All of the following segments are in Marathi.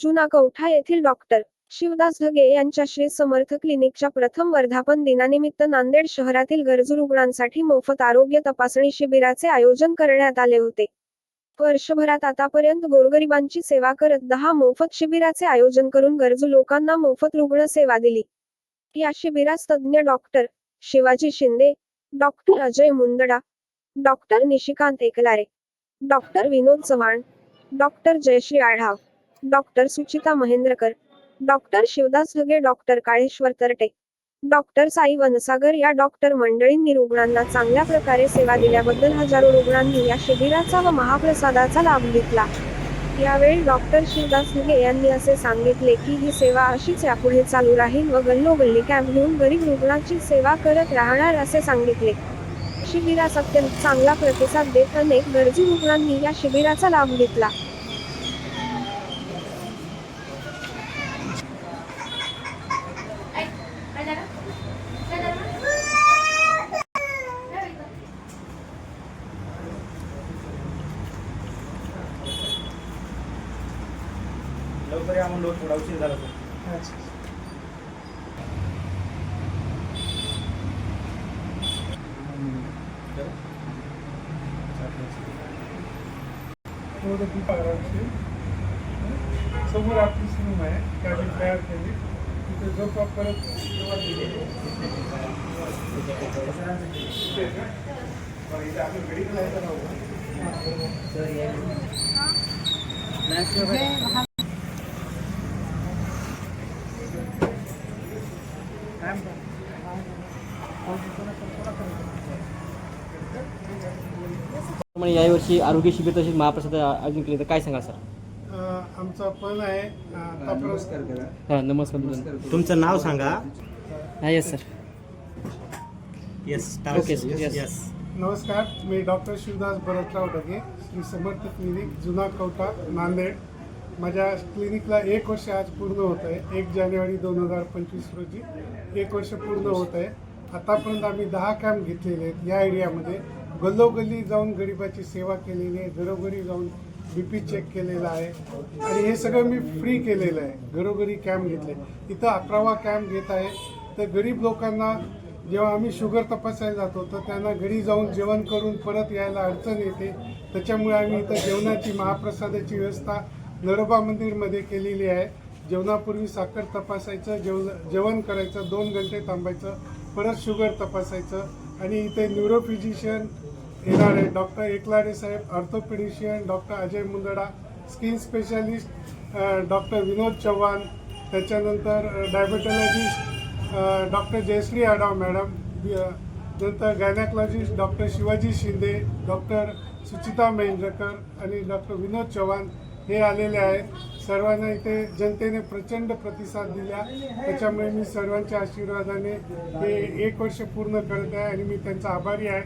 जुना कवठा येथील डॉक्टर शिवदास ढगे यांच्या श्री समर्थ क्लिनिकच्या प्रथम वर्धापन दिनानिमित्त नांदेड शहरातील गरजू रुग्णांसाठी मोफत आरोग्य तपासणी शिबिराचे आयोजन करण्यात आले होते. वर्षभरात आतापर्यंत गोरगरिबांची सेवा करत दहा मोफत शिबिराचे आयोजन करून गरजू लोकांना मोफत रुग्ण सेवा दिली. या शिबिरास तज्ज्ञ doctor Shivaji Shinde doctor Ajay Mundada doctor Nishikant Eklare doctor Vinod Chavan doctor Jayashree Adhav doctor Suchita Mahendrakar doctor Shivdas Dhage doctor Kaleshwar Tarte doctor Sai Vansagar या डॉक्टर मंडळींनी रुग्णांना चांगल्या प्रकारे सेवा दिल्याबद्दल हजारो रुग्णांनी या शिबिराचा व महाप्रसादाचा लाभ घेतला. यावेळी डॉक्टर शिवदास ढगे यांनी असे सांगितले की ही सेवा अशीच यापुढे चालू राहील व गल्लोगल्ली कॅम्प घेऊन गरीब रुग्णांची सेवा करत राहणार असे सांगितले. शिबिरास अत्यंत चांगला प्रतिसाद देत अनेक गरजू रुग्णांनी या शिबिराचा लाभ घेतला. लवकर या म्हणलो थोडा उशीर झाला तर थोडं खूप आरामशीर समोर आपली रूम आहे कॅबिन तयार केली. तिथे झोपा परत इथे का? बरं, इथे आपण मेडिकल आहे का राहू? म्हणजे यावर्षी आरोग्य शिबिर तसेच महाप्रसाद आयोजन केले तर काय सांगा सर? आमचा पण आहे. हां नमस्कार तुमचं नाव सांगा. हां yes sir yes. Yes. Yes नमस्कार. मी डॉक्टर शिवदास भरतराव ढगे श्री समर्थ क्लिनिक जुना कवठा नांदेड. माझ्या क्लिनिकला एक वर्ष आज पूर्ण होत आहे. एक जानेवारी दोन हजार पंचवीस रोजी एक वर्ष पूर्ण होत आहे. आतापर्यंत आम्ही दहा कॅम्प घेतलेले आहेत. या एरियामध्ये गल्लोगल्ली जाऊन गरिबाची सेवा केलेली आहे. घरोघरी जाऊन बी पी चेक केलेला आहे. आणि हे सगळं मी फ्री केलेलं आहे. घरोघरी कॅम्प घेतले. इथं अकरावा कॅम्प घेत आहे. तर गरीब लोकांना जेव्हा आम्ही शुगर तपासायला जातो तर त्यांना घरी जाऊन जेवण करून परत यायला अडचण येते. त्याच्यामुळे आम्ही इथं जेवणाची महाप्रसादाची व्यवस्था नरोबा मंदिरमध्ये केलेली आहे. जेवणापूर्वी साखर तपासायचं जेव जेवण करायचं दोन घंटे थांबायचं परत शुगर तपासायचं आणि इथे न्यूरोफिजिशियन येणार आहे डॉक्टर एकलारे साहेब orthopedician doctor Ajay Mundada skin specialist doctor Vinod Chavan त्याच्यानंतर diabetologist doctor Jayashree Adhav madam नंतर gynaecologist doctor Shivaji Shinde doctor Suchita Mendrakar आणि डॉक्टर विनोद चव्हाण हे आलेले आहेत. सर्वांना इथे जनतेने प्रचंड प्रतिसाद दिला. त्याच्यामुळे मी सर्वांच्या आशीर्वादाने हे एक वर्ष पूर्ण करत आहे आणि मी त्यांचा आभारी आहे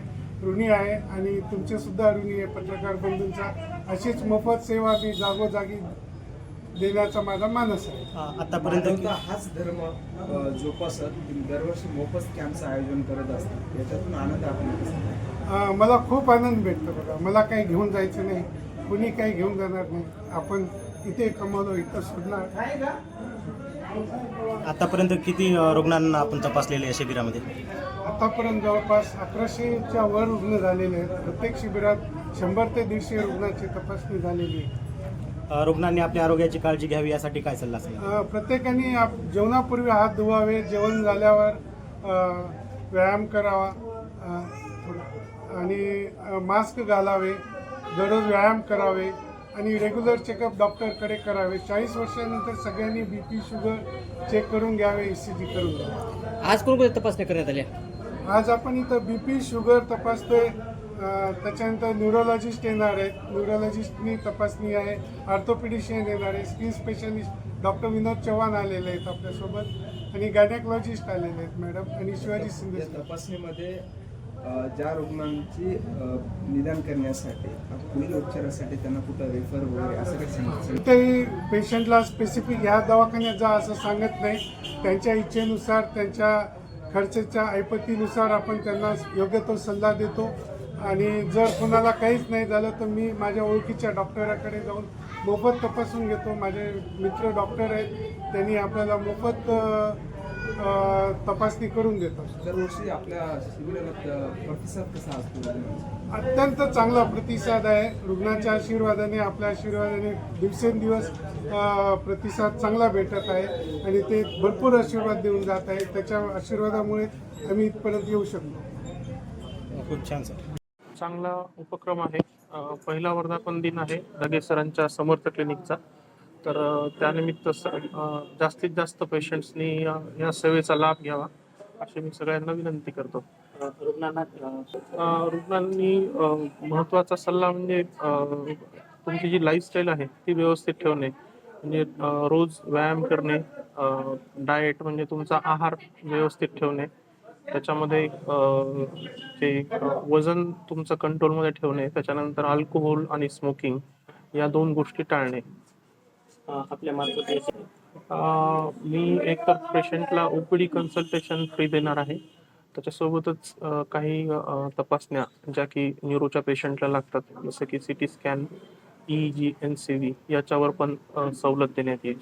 ऋणी आहे आणि तुमचे सुद्धा ऋणी आहे पत्रकार बंधूंचा. अशीच मोफत सेवा मी जागोजागी देण्याचा माझा मानस आहे. आतापर्यंत पर्यंत हाच धर्म जोपासत दरवर्षी मोफत कॅम्पचं आयोजन करत असतात याच्यातून आनंद आपण मला खूप आनंद भेटतो बघा. मला काही घेऊन जायचं नाही. कुणी काही घेऊन जाणार नाही. आपण इथे कमवलो इथं सोडणार आतापर्यंत किती रुग्णांना आपण तपासलेले या शिबिरामध्ये? आतापर्यंत जवळपास अकराशेच्या वर रुग्ण झालेले आहेत. प्रत्येक शिबिरात शंभर ते दीडशे रुग्णांची तपासणी झालेली आहे. रुग्णांनी आपल्या आरोग्याची काळजी घ्यावी यासाठी काय सल्ला असेल? प्रत्येकाने आप जेवणापूर्वी हात धुवावे जेवण झाल्यावर व्यायाम करावा आणि मास्क घालावे. दररोज व्यायाम करावे आणि रेग्युलर चेकअप डॉक्टरकडे करावे. चाळीस वर्षानंतर सगळ्यांनी बी पी शुगर चेक करून घ्यावे ई सी जी करून घ्यावे. आज कोणकोणत्या तपासण्या करण्यात आल्या आज आपण इथं बी पी शुगर तपासतोय. त्याच्यानंतर न्यूरोलॉजिस्ट येणार आहेत. न्यूरोलॉजिस्टनी तपासणी आहे. ऑर्थोपेडिशियन येणार आहे skin specialist doctor Vinod Chavan आलेले आहेत आपल्यासोबत. आणि गायनॅकॉलॉजिस्ट आलेले आहेत मॅडम आणि शिवाजी शिंदे. या तपासणीमध्ये ज्या रुग्णांची निदान करण्यासाठी पुढील उपचारासाठी त्यांना कुठं रेफर वगैरे असं काही सांगितलं. तरी पेशंटला स्पेसिफिक ह्या दवाखान्यात जा असं सांगत नाही. त्यांच्या इच्छेनुसार त्यांच्या खर्चाच्या ऐपतीनुसार आपण त्यांना योग्य तो सल्ला देतो. आणि जर कोणाला काहीच नाही झालं तर मी माझ्या ओळखीच्या डॉक्टराकडे जाऊन मोफत तपासून घेतो. माझे मित्र डॉक्टर आहेत त्यांनी आपल्याला मोफत तपासणी करून देतात दरवर्षी आपल्या शिबिराला प्रतिसाद कसा असतो? अत्यंत चांगला प्रतिसाद आहे. रुग्णांच्या आशीर्वादाने आपल्या आशीर्वादाने दिवसेंदिवस प्रतिसाद चांगला भेटत आहे आणि ते भरपूर आशीर्वाद देऊन जात आहे. त्याच्या आशीर्वादामुळे आम्ही इथपर्यंत येऊ शकतो खूप छान सर. चांगला उपक्रम आहे. पहिला वर्धापन दिन आहे सरांच्या समर्थ क्लिनिकचा. तर त्यानिमित्त जास्तीत जास्त पेशंट्सनी या या सेवेचा लाभ घ्यावा अशी मी सगळ्यांना विनंती करतो. रुग्णांना रुग्णांनी अ, महत्त्वाचा सल्ला म्हणजे तुमची जी लाईफस्टाईल आहे ती व्यवस्थित ठेवणे. म्हणजे रोज व्यायाम करणे डाएट म्हणजे तुमचा आहार व्यवस्थित ठेवणे. त्याच्यामध्ये अ, वजन तुमचं कंट्रोलमध्ये ठेवणे. त्याच्यानंतर अल्कोहोल आणि स्मोकिंग या दोन गोष्टी टाळणे. आपल्या मार्फत मी एक तर पेशंटला ओपीडी कन्सल्टेशन फ्री देणार आहे. त्याच्यासोबतच काही तपासण्या ज्या की न्यूरोच्या पेशंटला लागतात जसं की C T scan E G N C V याच्यावर पण सवलत देण्यात येईल.